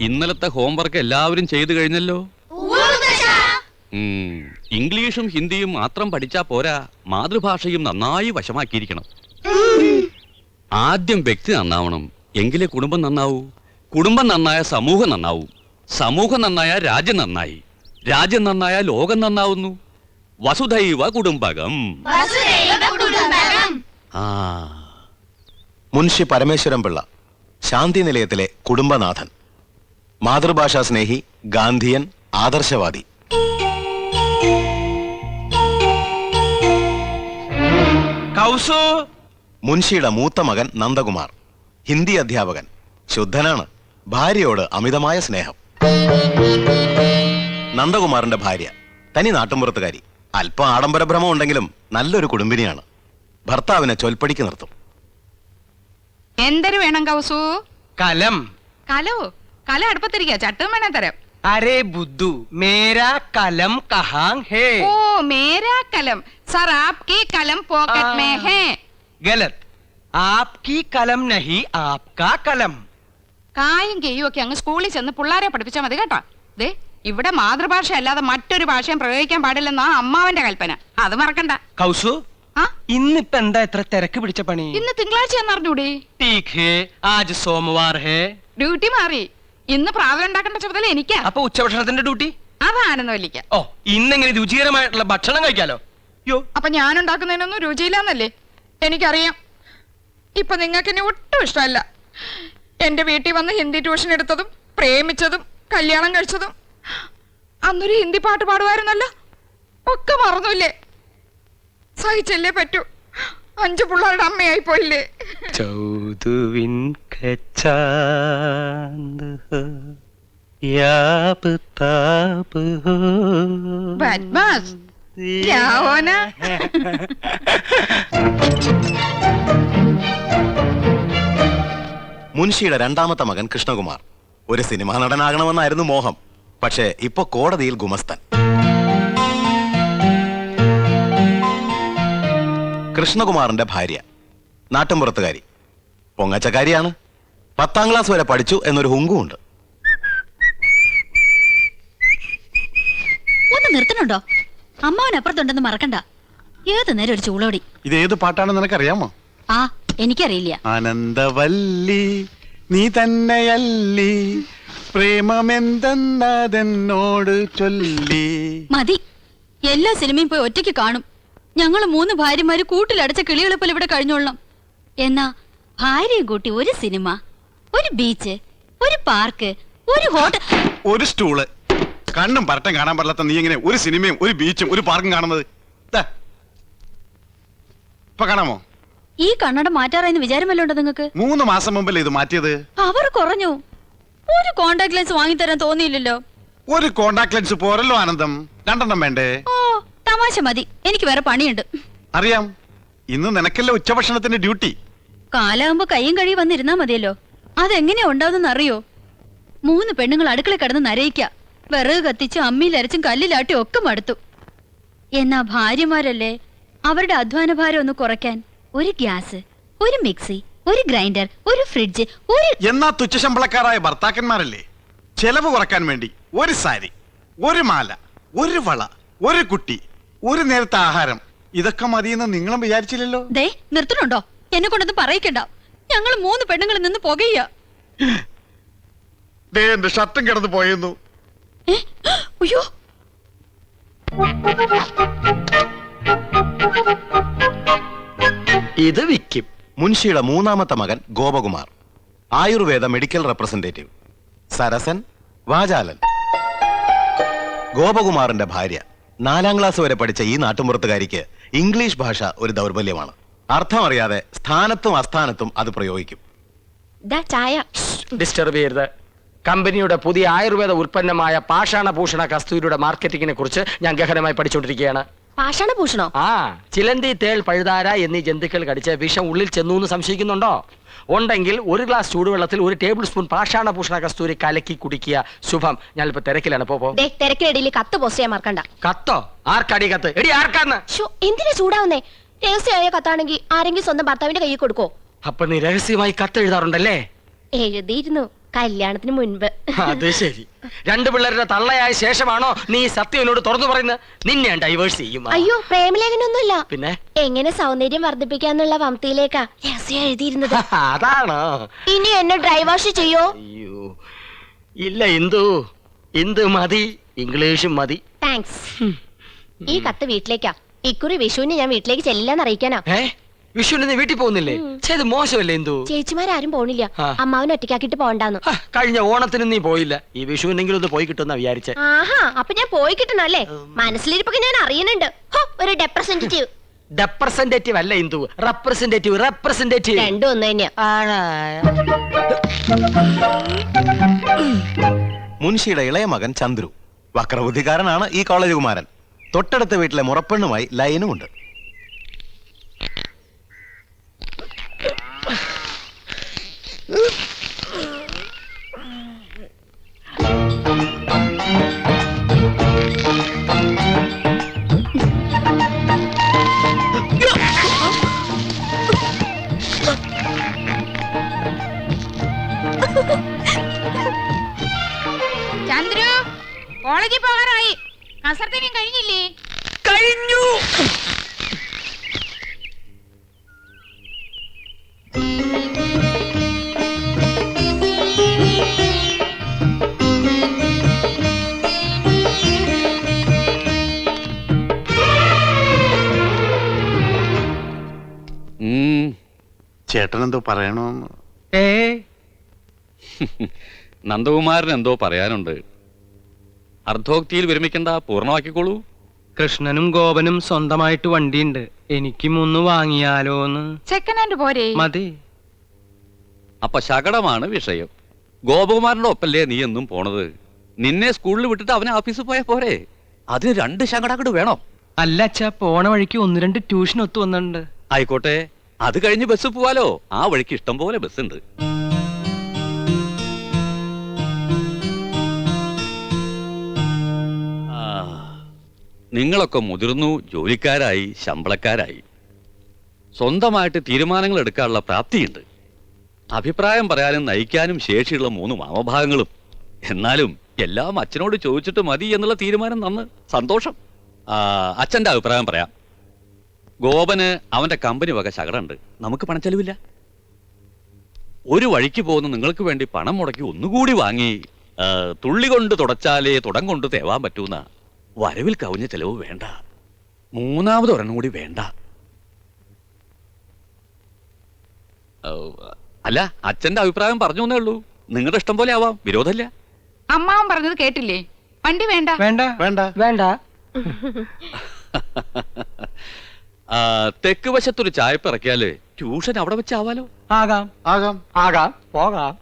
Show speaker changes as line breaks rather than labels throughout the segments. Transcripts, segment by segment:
ഇന്നത്തെ ഹോംവർക്ക് എല്ലാവരും ചെയ്തു കഴിഞ്ഞല്ലോ? ഇംഗ്ലീഷും ഹിന്ദിയും മാത്രം പഠിച്ചാ പോരാ മാതൃഭാഷയും നന്നായി വശമാക്കിയിരിക്കണം. ആദ്യം വ്യക്തി നന്നാവണം എങ്കിലേ കുടുംബം നന്നാവൂ. കുടുംബം നന്നായ സമൂഹം നന്നാവൂ. സമൂഹം നന്നായ രാജ്യം നന്നായി. രാജ്യം നന്നായ ലോകം നന്നാവുന്നു. വസുധൈവ കുടുംബകം. ആ.
മുൻഷി പരമേശ്വരൻ പിള്ള ശാന്തി നിലയത്തിലെ കുടുംബനാഥൻ. മാതൃഭാഷാ സ്നേഹി ഗാന്ധിയൻ ആദർശവാദി.
കൗസു.
മുൻഷിയുടെ മൂത്ത മകൻ നന്ദകുമാർ. ഹിന്ദി അധ്യാപകൻ. ശുദ്ധനാണ്. ഭാര്യയോട് അമിതമായ സ്നേഹം. നന്ദകുമാറിന്റെ ഭാര്യ. തനി നാട്ടുമ്പുറത്തുകാരി. അല്പം ആഡംബര ഭ്രമം ഉണ്ടെങ്കിലും നല്ലൊരു കുടുംബിനിയാണ്. ഭർത്താവിനെ ചൊൽപ്പടിക്ക് നിർത്തും.
എന്തൊരു വേണം കൗസു?
കലം.
കലോ കല അടുപ്പത്തിരിക്കാ. ചട്ടും വേണേ തരാം.
അരേ ബുദ്ധു മേരാ കലം കഹാങ് ഹേ.
ഓ മേരാ കലം. സർ ആപ്കി കലം പോക്കറ്റ് മേ ഹേ.
ഗലത്. ആപ്കി കലം നഹി ആപ്കാ കലം.
കായും കെയ്യും ഒക്കെ അങ്ങ് സ്കൂളിൽ ചെന്ന് പിള്ളേരെ പഠിപ്പിച്ചാൽ മതി കേട്ടോ. ദേ ഇവിടെ മാതൃഭാഷ അല്ലാതെ മറ്റൊരു ഭാഷയും പ്രയോഗിക്കാൻ പാടില്ലെന്നാ അമ്മാവന്റെ കൽപ്പന. അത് മറക്കണ്ട.
കൗസു
ആ?
ഇന്നിപ്പ എന്താ ഇത്ര തിരക്ക് പിടിച്ച പണി?
ഇന്ന് തിങ്കളാഴ്ച എന്നറിഞ്ഞൂടി ഡ്യൂട്ടി മാറി. ഇന്ന് പ്രാതൽ ഉണ്ടാക്കേണ്ട ചുമതല എനിക്കാ.
അപ്പൊ ഉച്ചഭക്ഷണത്തിന്റെ ഡ്യൂട്ടി?
അതാണെന്ന് വലിക്ക.
ഓ ഇന്നെങ്ങനെ രുചികരമായിട്ടുള്ള ഭക്ഷണം കഴിക്കാലോ? യോ
അപ്പൊ ഞാൻ ഉണ്ടാക്കുന്നതിനൊന്നും രുചിയില്ലെന്നല്ലേ? എനിക്കറിയാം. ഇപ്പൊ നിങ്ങൾക്ക് എന്നെ ഒട്ടും ഇഷ്ടമല്ല. എന്റെ വീട്ടിൽ വന്ന് ഹിന്ദി ട്യൂഷൻ എടുത്തതും പ്രേമിച്ചതും കല്യാണം കഴിച്ചതും. അന്നൊരു ഹിന്ദി പാട്ട് പാടുമായിരുന്നല്ലോ ഒക്കെ മറന്നില്ലേ? സഹിച്ചല്ലേ പറ്റൂ. അഞ്ചു പിള്ളേരുടെ അമ്മയായി പോയില്ലേ
ചൗതുവിൻ കച്ചാന്ത് ഹോ, യാബ് താബ് ഹോ.
ബദ്മാസ് ക്യാ ഹോനാ?
മുൻഷിയുടെ രണ്ടാമത്തെ മകൻ കൃഷ്ണകുമാർ ഒരു സിനിമാ നടനാകണമെന്നായിരുന്നു മോഹം പക്ഷേ ഇപ്പൊ കോടതിയിൽ ഗുമസ്തൻ കൃഷ്ണകുമാറിന്റെ ഭാര്യ. നാട്ടിൻപുറത്തുകാരി. പൊങ്ങച്ചക്കാരിയാണ്. പത്താം ക്ലാസ് വരെ പഠിച്ചു എന്നൊരു ഹുങ്കുമുണ്ട്.
ഒന്ന് നിർത്തണുണ്ടോ? അമ്മാവൻ അപ്പുറത്തുണ്ടെന്ന് മറക്കണ്ട. ഏത് നേരം ഒരു ചൂളോടി.
ഇത് ഏത് പാട്ടാണെന്ന് നിനക്കറിയാമോ?
ആ എനിക്കറിയില്ല.
ആനന്ദവല്ലി നീ തന്നെയല്ലി. പ്രേമമെന്തെന്നതെന്നോട് ചൊല്ലി.
മതി. എല്ലാ സിനിമയും പോയി ഒറ്റയ്ക്ക് കാണും. ഞങ്ങൾ മൂന്ന് ഭാര്യമാര് കൂട്ടിലടച്ച കിളികളെ പോലെ ഇവിടെ കഴിഞ്ഞോളണം. എന്നാ ഭാര്യയും കൂട്ടി ഒരു സിനിമ ഒരു ബീച്ച് ഒരു പാർക്ക് ഒരു ഹോട്ടൽ
ഒരു സ്റ്റൂൾ കണ്ണും പരട്ടം കാണാൻ പറ്റാത്ത നീ എങ്ങനെ ഒരു സിനിമയും ഒരു ബീച്ചും ഒരു പാർക്കും കാണുന്നത്. ഇപ്പൊ കാണാമോ?
ഈ കണ്ണട മാറ്റാറായെന്ന് വിചാരമല്ലോ ഉണ്ടോ നിങ്ങക്ക്
മൂന്ന് മാസം മുമ്പല്ലേ ഇത് മാറ്റിയത്?
അവർ കുറഞ്ഞു. ഒരു കോണ്ടാക്ട് ലെൻസ് വാങ്ങി തരാൻ തോന്നിയില്ലല്ലോ.
ഒരു കോണ്ടാക്ട് ലെൻസ് പോരല്ലോ ആനന്ദം. രണ്ടെണ്ണം വേണ്ടേ?
തമാശ മതി. എനിക്ക് വേറെ പണിയുണ്ട്.
അറിയാം. ഇന്ന് നിനക്കല്ലേ ഉച്ചഭക്ഷണത്തിന്റെ ഡ്യൂട്ടി?
കാലാകുമ്പോ കൈയും കഴിയും വന്നിരുന്നാ മതിയല്ലോ. അതെങ്ങനെയാ ഉണ്ടാവുന്ന അറിയോ മൂന്ന് പെണ്ണുങ്ങൾ അടുക്കള കിടന്ന് നരയിക്ക. വിറക് കത്തിച്ച് അമ്മിയിലരച്ചും കല്ലിലാട്ടി ഒക്കെ മടുത്തു. എന്നാ ഭാര്യമാരല്ലേ? അവരുടെ അധ്വാന ഭാരം ഒന്ന് കുറയ്ക്കാൻ ഒരു ഗ്യാസ് ഒരു മിക്സി ഒരു ഗ്രൈൻഡർ ഒരു ഫ്രിഡ്ജ് ഒരു
എന്നാ തുച്ഛശമ്പളക്കാരായ ഭർത്താക്കന്മാരല്ലേ? ചെലവ് കുറയ്ക്കാൻ വേണ്ടി ഒരു സാരി ഒരു മാല ഒരു വള ഒരു കുട്ടി ഒരു നേരത്തെ ആഹാരം. ഇതൊക്കെ മതിയെന്ന് നിങ്ങളും വിചാരിച്ചില്ലല്ലോ?
ദേ നിർത്തണുണ്ടോ എന്നെ കൊണ്ടൊന്നും പറയിക്കണ്ട. ഞങ്ങൾ മൂന്ന് പെണ്ണുങ്ങളിൽ നിന്ന് പുകയ്യ.
ദേ എന്റെ ഷർട്ടും കിടന്നു പോയെന്നു.
അയ്യോ.
ഇത് വിക്കിം.
മുൻഷിയുടെ മൂന്നാമത്തെ മകൻ ഗോപകുമാർ. Ayurveda medical representative. സരസൻ വാചാലൻ. ഗോപകുമാറിന്റെ ഭാര്യ. നാലാം ക്ലാസ് വരെ പഠിച്ച ഈ നാട്ടുമ്പുറത്തുകാരിക്ക് ഇംഗ്ലീഷ് ഭാഷ ഒരു ദൗർബല്യമാണ്. അർത്ഥം അറിയാതെ സ്ഥാനത്തും അസ്ഥാനത്തും അത് പ്രയോഗിക്കും.
ചായ.
ഡിസ്റ്റർബ് ചെയ്യരുത്. കമ്പനിയുടെ പുതിയ ആയുർവേദ ഉൽപ്പന്നമായ പാഷാണഭൂഷണ കസ്തൂരിയുടെ മാർക്കറ്റിംഗിനെ കുറിച്ച് ഞാൻ ഗഹനമായി പഠിച്ചുകൊണ്ടിരിക്കുകയാണ്
പാഷാണഭൂഷണോ
ആ ചിലന്തി തേൾ പഴുതാര എന്നീ ജന്തുക്കൾ കടിച്ച് വിഷം ഉള്ളിൽ ചെന്നു എന്ന് സംശയിക്കുന്നുണ്ടോ? ഉണ്ടെങ്കിൽ ഒരു ഗ്ലാസ് ചൂടുവെള്ളത്തിൽ ഒരു ടേബിൾ സ്പൂൺ പാഷാണ ഭൂഷണ കസ്തൂരി കലക്കി കുടിക്കുക. ശുഭം. ഞാനിപ്പോ തിരക്കിലാണ്. പോ ദേ,
തിരക്കിനിടയിൽ കത്ത് പോസ്റ്റ് ചെയ്യാൻ മറക്കണ്ട.
കത്തോ? ആർക്കടി കത്ത്? എടി ആർക്കാന്ന്?
എന്തിനാ ചൂടാവുന്നേ? രഹസ്യമായ കത്താണെങ്കിൽ ആരെങ്കിലും സ്വന്തം ഭർത്താവിന്റെ കയ്യിൽ കൊടുക്കോ
അപ്പൊ നീ രഹസ്യമായി കത്ത് എഴുതാറുണ്ടല്ലേ?
എഴുതിയിരുന്നു. കല്യാണത്തിന് മുൻപ്.
അത് ശരി. രണ്ട് പിള്ളേരുടെ തള്ളയായ ശേഷമാണോ നീ സത്യനോട് സത്യം എന്നോട് തുറന്നു പറയുന്നത്? നിന്നെ ഞാൻ ഡൈവേഴ്സ് ചെയ്യും. ആ.
അയ്യോ പ്രേമലേഖനൊന്നുമില്ല.
പിന്നെ?
എങ്ങനെ സൗന്ദര്യം വർദ്ധിപ്പിക്കാന്നുള്ള വംതിയിലേക്കാ രഹസ്യം എഴുതിയിരുന്നത്.
അതാണോ?
ഇനി എന്നെ ഡ്രൈവാഷ് ചെയ്യോ?
അയ്യോ. ഇല്ല എന്തു ഇന്ദു മതി. ഇംഗ്ലീഷും മതി.
താങ്ക്സ് ഈ കത്ത് വീട്ടിലേക്കാ. ഇക്കുറി വിഷുവിന് ഞാൻ വീട്ടിലേക്ക് ചെല്ലില്ലെന്ന് അറിയിക്കാനാ.
ഏ? വിഷുവിന് നീ വീട്ടിൽ പോകുന്നില്ലേ? ചെയ്ത് മോശമല്ലേ ഇന്ദു
ചേച്ചിമാരും പോണില്ല.
അമ്മാവിനെ
അമ്മാവനെ ഒറ്റയ്ക്കാക്കിട്ട് പോണ്ടാന്ന്
കഴിഞ്ഞ ഓണത്തിന് നീ പോയില്ല. ഈ വിഷുവിനെങ്കിലും ഒന്ന് പോയി കിട്ടുന്ന വിചാരിച്ചേ.
ആഹാ അപ്പൊ ഞാൻ പോയി കിട്ടണല്ലേ? മനസ്സിലിരിപ്പൊക്കെ ഞാൻ അറിയുന്നുണ്ട്. ഹോ, ഒരു ഡെപ്രസെന്റേറ്റീവ്
റെപ്രസെന്റേറ്റീവ് അല്ല ഇന്ദു റെപ്രസെന്റേറ്റീവ് റെപ്രസെന്റേറ്റീവ്
രണ്ടും ഒന്ന് തന്നെയാ.
മുൻഷിയുടെ ഇളയ മകൻ ചന്ദ്രു. വക്രബുദ്ധിക്കാരനാണ് ഈ കോളേജ് കുമാരൻ. തൊട്ടടുത്ത വീട്ടിലെ മുറപ്പെണ്ണുമായി ലൈനുമുണ്ട്.
Oops.
ചേട്ടൻ എന്തോ പറയണോന്ന്.
ഏ?
നന്ദകുമാരൻ എന്തോ പറയാനുണ്ട്. അർദ്ധോക്തിയിൽ വിരമിക്കണ്ട പൂർണമാക്കിക്കോളൂ.
കൃഷ്ണനും ഗോപനും സ്വന്തമായിട്ട് വണ്ടിയുണ്ട്. എനിക്കും ഒന്ന് വാങ്ങിയാലോന്ന്.
സെക്കൻഡ് ഹാൻഡ് പോരെ.
മതി.
അപ്പൊ ശകടമാണ് വിഷയം. ഗോപകുമാരന്റെ ഒപ്പല്ലേ നീ എന്നും പോണത്? നിന്നെ സ്കൂളിൽ വിട്ടിട്ട് അവനെ ഓഫീസിൽ പോയാ പോരെ? അതിന് രണ്ട് ശകടാക്കട് വേണോ?
അല്ല അച്ഛാ പോണ വഴിക്ക് ഒന്ന് രണ്ട് ട്യൂഷൻ ഒത്തു വന്നിട്ടുണ്ട്.
ആയിക്കോട്ടെ. അത് കഴിഞ്ഞ് ബസ് പോവാലോ? ആ വഴിക്ക് ഇഷ്ടം പോലെ ബസ് ഉണ്ട് നിങ്ങളൊക്കെ മുതിർന്നു ജോലിക്കാരായി ശമ്പളക്കാരായി. സ്വന്തമായിട്ട് തീരുമാനങ്ങൾ എടുക്കാനുള്ള പ്രാപ്തിയുണ്ട്. അഭിപ്രായം പറയാനും നയിക്കാനും ശേഷിയുള്ള മൂന്ന് മാമഭാഗങ്ങളും. എന്നാലും എല്ലാം അച്ഛനോട് ചോദിച്ചിട്ട് മതി എന്നുള്ള തീരുമാനം നന്ന് സന്തോഷം. അച്ഛന്റെ അഭിപ്രായം പറയാം. ഗോപന് അവന്റെ കമ്പനി വക ശകടുണ്ട് നമുക്ക് പണച്ചെലവില്ല ഒരു വഴിക്ക് പോകുന്ന നിങ്ങൾക്ക് വേണ്ടി പണം മുടക്കി ഒന്നുകൂടി വാങ്ങി തുള്ളി കൊണ്ട് തുടച്ചാലേ തുടം കൊണ്ട് തേവാൻ പറ്റൂന്ന വരവിൽ കവിഞ്ഞ ചെലവ് വേണ്ട. മൂന്നാമത് ഒരെണ്ണം കൂടി വേണ്ട. അല്ല അച്ഛന്റെ അഭിപ്രായം പറഞ്ഞു എന്നേ ഉള്ളൂ. നിങ്ങളുടെ ഇഷ്ടം പോലെ ആവാം വിരോധമല്ല.
അമ്മാവൻ പറഞ്ഞത് കേട്ടില്ലേ? വണ്ടി വേണ്ട.
വേണ്ട.
വേണ്ട.
വേണ്ട.
തെക്ക് വശത്തൊരു ചായ ഇറക്കിയാൽ ട്യൂഷൻ അവിടെ വെച്ചാവാലോ?
ആകാം.
ആകാം.
ആകാം. പോകാം.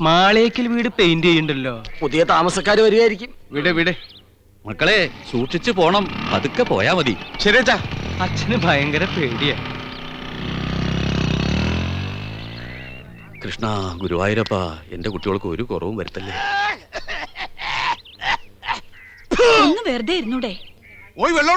മാളേക്കൽ വീട് പെയിന്റ് ചെയ്യണ്ടല്ലോ.
പുതിയ താമസക്കാർ വരികയായിരിക്കും.
വിടെ വിടെ.
മക്കളെ സൂക്ഷിച്ചു പോണം. പതുക്കെ പോയാ മതി.
ശരിയച്ചാ
അച്ഛന് ഭയങ്കര പേടിയാ.
കൃഷ്ണ ഗുരുവായൂരപ്പ എന്റെ കുട്ടികൾക്ക് ഒരു കുറവും വരുത്തല്ലേ?
ഒന്ന് വെറുതെ ഇരുന്നൂടെ.
പോയി വെള്ളം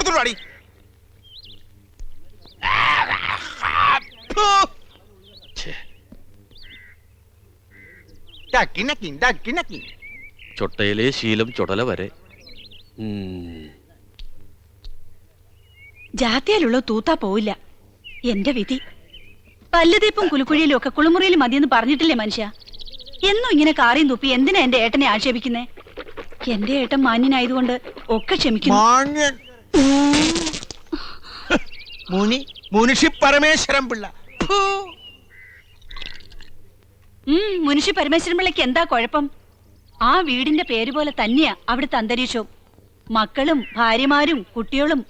ചൊട്ടയിലെ ശീലം ചൊടല വരെ.
ജാത്തിയാലുള്ള തൂത്താ പോവില്ല. എന്റെ വിധി. പല്ലുതീപ്പും കുലുക്കുഴിയിലും ഒക്കെ കുളിമുറിയിൽ മതിയെന്ന് പറഞ്ഞിട്ടില്ലേ മനുഷ്യ? എന്നും ഇങ്ങനെ കാറിയും തുപ്പി എന്തിനാ എന്റെ ഏട്ടനെ ആക്ഷേപിക്കുന്നേ? എന്റെ ഏട്ടൻ മാന്യനായതുകൊണ്ട് ഒക്കെ ക്ഷമിക്കുന്നു.
മുനി മുനിഷി പരമേശ്വരൻ പിള്ള.
പരമേശ്വരൻ പിള്ളയ്ക്ക് എന്താ കുഴപ്പം? ആ വീടിന്റെ പേര് പോലെ തന്നെയാ അവിടുത്തെ അന്തരീക്ഷവും. മക്കളും ഭാര്യമാരും കുട്ടികളും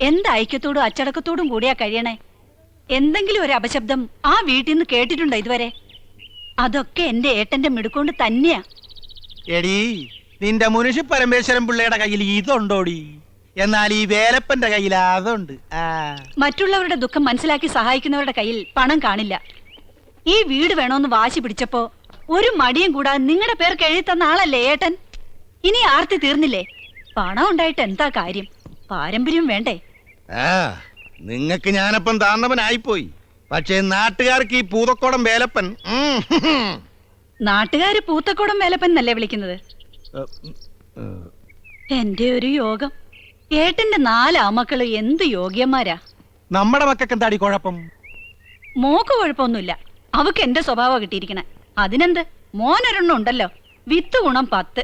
എന്ത് ഐക്യത്തോടും അച്ചടക്കത്തോടും കൂടിയാ കഴിയണേ? എന്തെങ്കിലും ഒരു അപശബ്ദം ആ വീട്ടിൽ നിന്ന് കേട്ടിട്ടുണ്ടോ ഇതുവരെ? അതൊക്കെ എന്റെ ഏട്ടന്റെ മിടുക്കൊണ്ട് തന്നെയാ.
എടീ നിന്റെ മുനിഷി പരമേശ്വരൻ പിള്ളയുടെ കയ്യിൽ ഇതുണ്ടോടി? എന്നാൽ ഈ വേലപ്പന്റെ കയ്യിൽ അതുണ്ട്. ആ.
മറ്റുള്ളവരുടെ ദുഃഖം മനസ്സിലാക്കി സഹായിക്കുന്നവരുടെ കയ്യിൽ പണം കാണില്ല. ഈ വീട് വേണോന്ന് വാശി പിടിച്ചപ്പോ ഒരു മടിയും കൂടാതെ നിങ്ങളുടെ പേർക്ക് എഴുതി തന്ന ആളല്ലേ ഏട്ടൻ? ഇനി ആർത്തി തീർന്നില്ലേ? പണം ഉണ്ടായിട്ട് എന്താ കാര്യം? പാരമ്പര്യം വേണ്ടേ?
ആ നിങ്ങക്ക് ഞാനപ്പം താന്നവനായിപ്പോയി. പക്ഷേ നാട്ടുകാർക്ക് ഈ പൂതക്കോടം വേലപ്പൻ ഉം,
നാട്ടുകാര് പൂത്തക്കോടം വേലപ്പൻ എന്നല്ലേ വിളിക്കുന്നത്? എന്റെ ഒരു യോഗം. ഏട്ടന്റെ നാല് ആമക്കൾ എന്ത് യോഗ്യന്മാരാ?
നമ്മുടെ മക്കൾക്ക് എന്താടി കുഴപ്പം?
മോക്ക് കുഴപ്പമൊന്നുമില്ല. അവക്ക് എന്റെ സ്വഭാവം കിട്ടിയിരിക്കണേ. അതിനെന്ത്? മോനൊരെണ്ണം ഉണ്ടല്ലോ. വിത്ത് ഗുണം പത്ത്.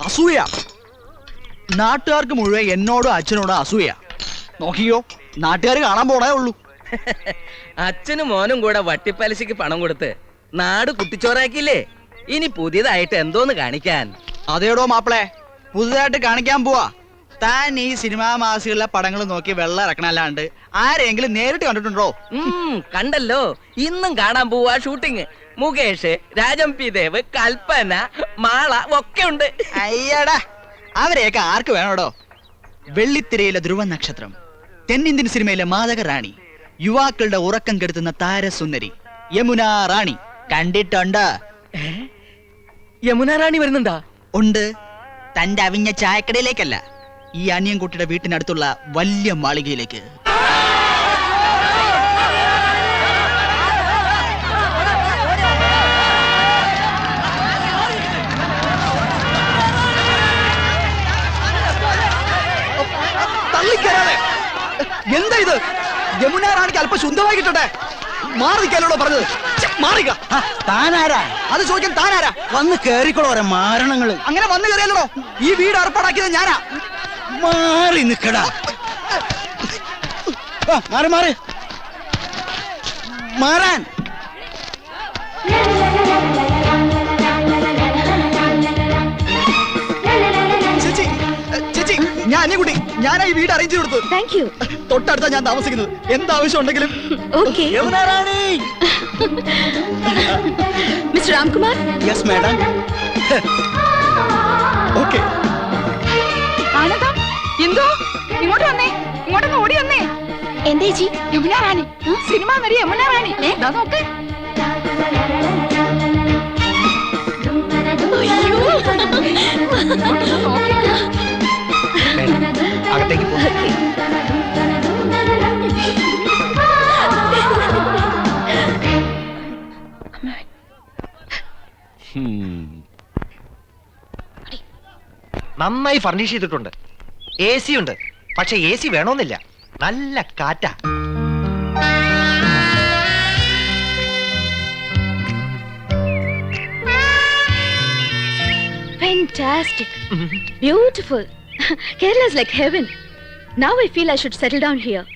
അസൂയ. നാട്ടുകാർക്ക് മുഴുവൻ എന്നോടും അച്ഛനോടും അസൂയ. നോക്കിയോ? നാട്ടുകാർ കാണാൻ പോണേ ഉള്ളൂ.
അച്ഛനും മോനും കൂടെ വട്ടിപ്പലിശക്ക് പണം കൊടുത്ത് നാട് കുട്ടിച്ചോറാക്കിയില്ലേ ഇനി പുതിയതായിട്ട് എന്തോന്ന് കാണിക്കാൻ?
അതേടോ മാപ്പിളെ പുതുതായിട്ട് കാണിക്കാൻ പോവാ. താൻ ഈ സിനിമാ മാസികളിലെ പടങ്ങൾ നോക്കി വെള്ളം ഇറക്കണല്ലാണ്ട് ആരെങ്കിലും നേരിട്ട് കണ്ടിട്ടുണ്ടോ?
ഉം, കണ്ടല്ലോ. ഇന്നും കാണാൻ പോവാ ഷൂട്ടിങ്. മുകേഷ് രാജം പി ദേവ് കൽപ്പന മാള ഒക്കെ ഉണ്ട്.
അയ്യടാ അവരെയൊക്കെ ആർക്ക് വേണോടോ? വെള്ളിത്തിരയിലെ ധ്രുവ നക്ഷത്രം തെന്നിന്ത്യൻ സിനിമയിലെ മാതക റാണി യുവാക്കളുടെ ഉറക്കം കെടുത്തുന്ന താരസുന്ദരി. യമുന റാണി. കണ്ടിട്ടുണ്ട്?
യമുന റാണി വരുന്നുണ്ടാ?
ഉണ്ട്. തന്റെ അവിഞ്ഞ ചായക്കടയിലേക്കല്ല. ഈ അനിയൻകുട്ടിയുടെ വീട്ടിനടുത്തുള്ള വലിയ മാളികയിലേക്ക്. തള്ളിക്കരാതെ എന്താ ഇത്? യമുന റാണിക്ക് അല്പം ശുദ്ധമായി കിട്ടട്ടെ. മാറിക്കാനോടോ പറഞ്ഞത്. മാറിക്ക
താനാരാ?
അത് ചോദിക്കാൻ താനാരാ?
വന്ന് കേറിക്കോളോ ഓരോ മാരണങ്ങൾ.
അങ്ങനെ വന്ന് കയറിയല്ലോ ഈ വീട് ഏർപ്പാടാക്കിയത് ഞാനാ.
മാറി നിക്കടാ. മാറി മാറി. മാറാൻ.
ചേച്ചി ചേച്ചി ഞാൻ അനിയൻകുട്ടി ഞാനാ ഈ വീട് അറേഞ്ച് കൊടുത്തു
താങ്ക് യു
തൊട്ടടുത്താ ഞാൻ താമസിക്കുന്നത്. എന്താവശ്യം ഉണ്ടെങ്കിലും
okay
Yamuna Rani
mister Ramkumar
yes madam
okay
ആനന്ദം എന്തോ? ഇങ്ങോട്ട് വന്നേ. ഇങ്ങോട്ടൊന്ന് ഓടി വന്നേ.
എന്തേ ജി
യമുന റാണി സിനിമ നടി യമുന റാണി ദാ നോക്ക്.
അയ്യോ.
ഇങ്ങോട്ടൊന്ന് നോക്ക്.
അകത്തേക്ക് പോ
ഹും.
നന്നായി ഫർണിഷ് ചെയ്തിട്ടുണ്ട് എ സി ഉണ്ട് പക്ഷെ എ സി വേണമെന്നില്ല നല്ല കാറ്റാ
Fantastic. Beautiful. Kerala is like heaven. Now I feel I should settle down here.